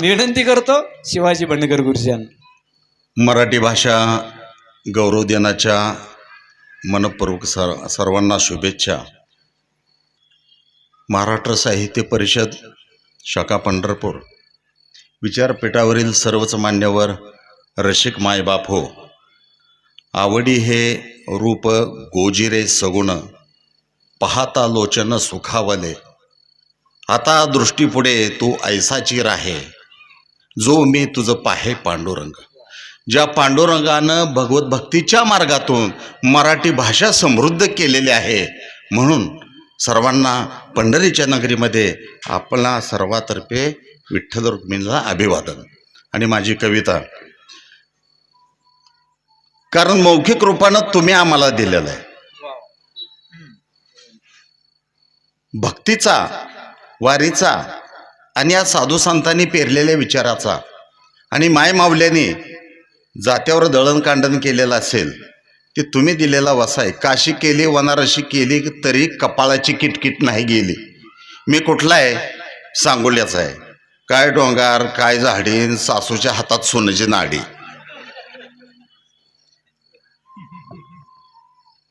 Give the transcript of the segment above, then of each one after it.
विनंती करतो शिवाजी बंडकर गुरुजन. मराठी भाषा गौरव दिनाच्या मनपूर्वक सर सर्वांना शुभेच्छा. महाराष्ट्र साहित्य परिषद शाखा पंढरपूर. विचारपीठावरील सर्वच मान्यवर रसिक मायबाप हो. आवडी हे रूप गोजिरे सगुण पाहता लोचन सुखावले. आता दृष्टीपुढे तू ऐसाची राहे. जो मी तुझं पाहे पांडुरंग. ज्या पांडुरंगानं भगवत भक्तीच्या मार्गातून मराठी भाषा समृद्ध केलेली आहे म्हणून सर्वांना पंढरीच्या नगरीमध्ये आपला सर्वातर्फे विठ्ठल रुक्मिणीला अभिवादन. आणि माझी कविता कारण मौखिक रूपानं तुम्ही आम्हाला दिलेलं आहे. भक्तीचा वारीचा आणि या साधू संतांनी पेरलेल्या विचाराचा आणि मायमावल्याने जात्यावर दळणकांडण केलेलं असेल ते तुम्ही दिलेला वसा आहे. काशी केली वनारशी केली तरी कपाळाची किटकिट नाही गेली. मी कुठला आहे? सांगोल्याचा आहे. काय डोंगार काय झाडीन सासूच्या हातात सोन्याची नाडी.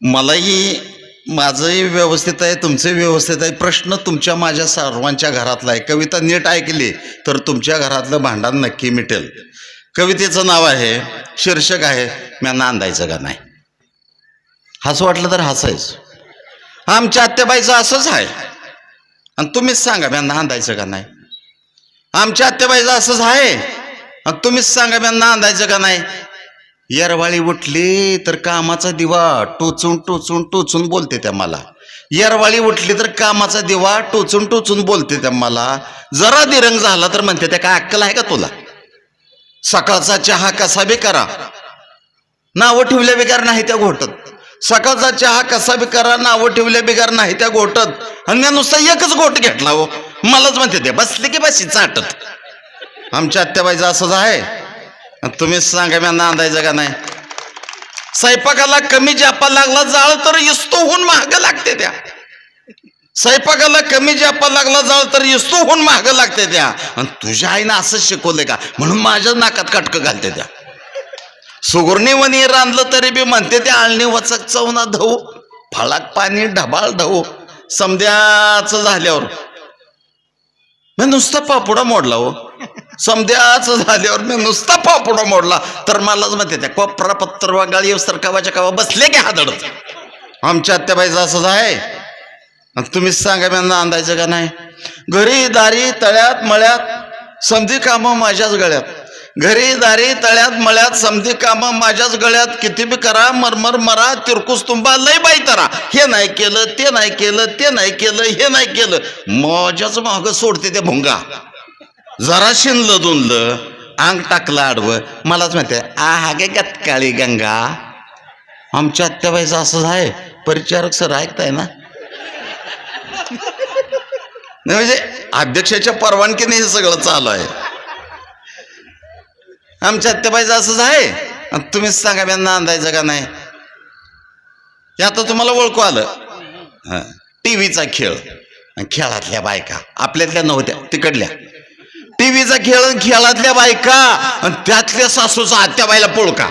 मलाही माझंही व्यवस्थित आहे तुमचंही व्यवस्थित आहे. प्रश्न तुमच्या माझ्या सर्वांच्या घरातला आहे. कविता नीट ऐकली तर तुमच्या घरातलं भांडण नक्की मिटेल. कवितेचं नाव आहे शीर्षक आहे म्या नांदायचं का नाही? हसं वाटलं तर हसायचं. आमच्या आत्याबाईचं असंच आहे. आणि तुम्हीच सांगा म्या नांदायचं का नाही? आमच्या आत्याबाईचं असंच आहे. आणि तुम्हीच सांगा म्या नांदायचं का नाही? येरवाळी उठली तर कामाचा दिवा टोचून टोचून टोचून बोलते त्या मला. येरवाळी उठली तर कामाचा दिवा टोचून टोचून बोलते त्या मला. जरा दिरंग झाला तर म्हणते त्या काय अक्कल आहे का तुला? सकाळचा चहा कसा बी करा. नावं ठेवल्या बिगार नाही त्या घोटत. सकाळचा चहा कसा बी करा नावं ठेवल्या बिगार नाही त्या घोटत. आणि नुसता एकच घोट घेतला हो. मलाच म्हणते ते बसले की बशी चाटत. आमच्या आत्याबाईचं असंच आहे. तुम्हीच सांगा मी नांदायचं का नाही? स्वयंपाकाला कमी जापा लागला जाळ तर इस्तो होऊन महाग लागते त्या. स्वयंपाकाला कमी जापा लागला जाळ तर इस्तो होऊन महाग लागते त्या. आणि तुझ्या आईनं असंच शिकवलंय का? म्हणून माझ्या नाकात काटकं घालते त्या. सुगुरणी वनी रांधलं तरी बी म्हणते त्या आळणी वचक चवना धवू फळाक पाणी ढबाळ धवू समध्याचं झाल्यावर. मी नुसतं पापुडा मोडला हो. समध्याच झाल्यावर मी नुसता पापुडा मोडला. तर मलाच माहिती त्या कोपरा पत्तर वा गाळी सरकावाच्या कावा बसले की हादडत आमच्या आत्याबाईचं असंच आहे. आणि तुम्हीच सांगा मी अंदायचं का नाही? घरी दारी तळ्यात मळ्यात समधी कामं माझ्याच गळ्यात. घरी दारी तळ्यात मळ्यात समधी कामं माझ्याच गळ्यात. किती बी करा मरमर मरा तिरकुस तुंबा लय बाई तरा. हे नाही केलं ते नाही केलं ते नाही केलं हे नाही केलं. माझ्याच मागं सोडते ते भुंगा. जरा शिनलं दुनलं अंग टाकलं आडवं. मलाच माहिती आ हा गे गतकाळी गंगा. आमच्या आत्याबाईचं असंच आहे परिचारक सर ऐकताय ना? नाही म्हणजे अध्यक्षाच्या परवानगीने हे सगळं चालू आहे. आमच्या आत्याबाईचं असंच आहे. तुम्हीच सांगा मी नांदायचं का नाही. हे आता तुम्हाला ओळखू आलं. हां टी व्हीचा खेळ खेळातल्या बायका आपल्यातल्या नव्हत्या तिकडल्या. टीव्हीचा खेळ खेळातल्या बायका आणि त्यातल्या सासूचा आत्याबाईला पोळका.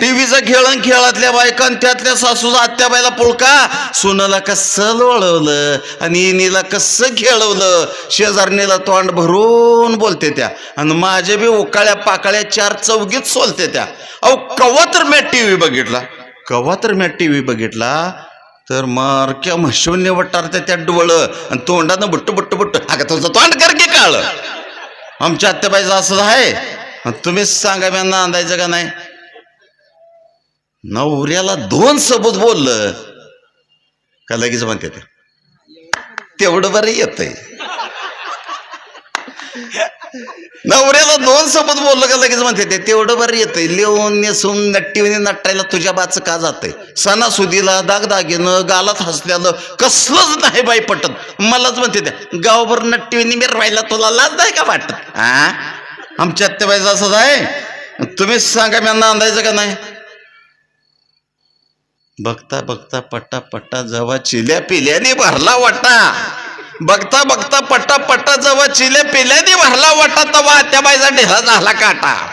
टीव्हीचा खेळ खेळातल्या बायका आणि त्यातल्या सासूचा आत्याबाईला पोळका. सोनाला कसं लोळवलं आणि इनीला कसं खेळवलं शेजारणीला तोंड भरून बोलते त्या. आणि माझ्या बी उकाळ्या पाकाळ्या चार चौगीत सोलते त्या. अहो कवा तर मी टी व्ही बघितला? कवा तर मी टी व्ही बघितला? तर मारक्या म्हशून्य वटारते त्या डोळं आणि तोंडानं बुट्ट बुट्ट बट्ट. अगं तुझं तोंड कर की काळ? आमच्या आत्याबाईचं असं आहे. आणि तुम्हीच सांगा मी नांदायचं का नाही? नवऱ्याला दोन सबूत बोललं. का लगेच म्हणते ते? तेवढं बरं येतंय. नवऱ्याला दोन सोबत बोललं का लगेच म्हणते ते तेवढं बरं येतंय लिहून नेसून नट्टीने नटायला तुझ्या बाच का जातंय? सणासुदीला दागदागिनं गालात हसल्यानं कसलंच नाही बाई पटत. मलाच म्हणते त्या गावभर नट्टीने मिरवायला तुला लाज नाही का वाटत? हा आमच्या आत्याबाईचं असंच आहे. तुम्हीच सांगा मी नांदायचं का नाही? बघता बघता पट्टा पट्टा जेव्हा चिल्या पिल्याने भरला वाटा. बघता बघता पट्टा पट्टा जवळ चिले पिल्यानी भरला वाटा तवा. आत्याबाईचा ढेला झाला काटा.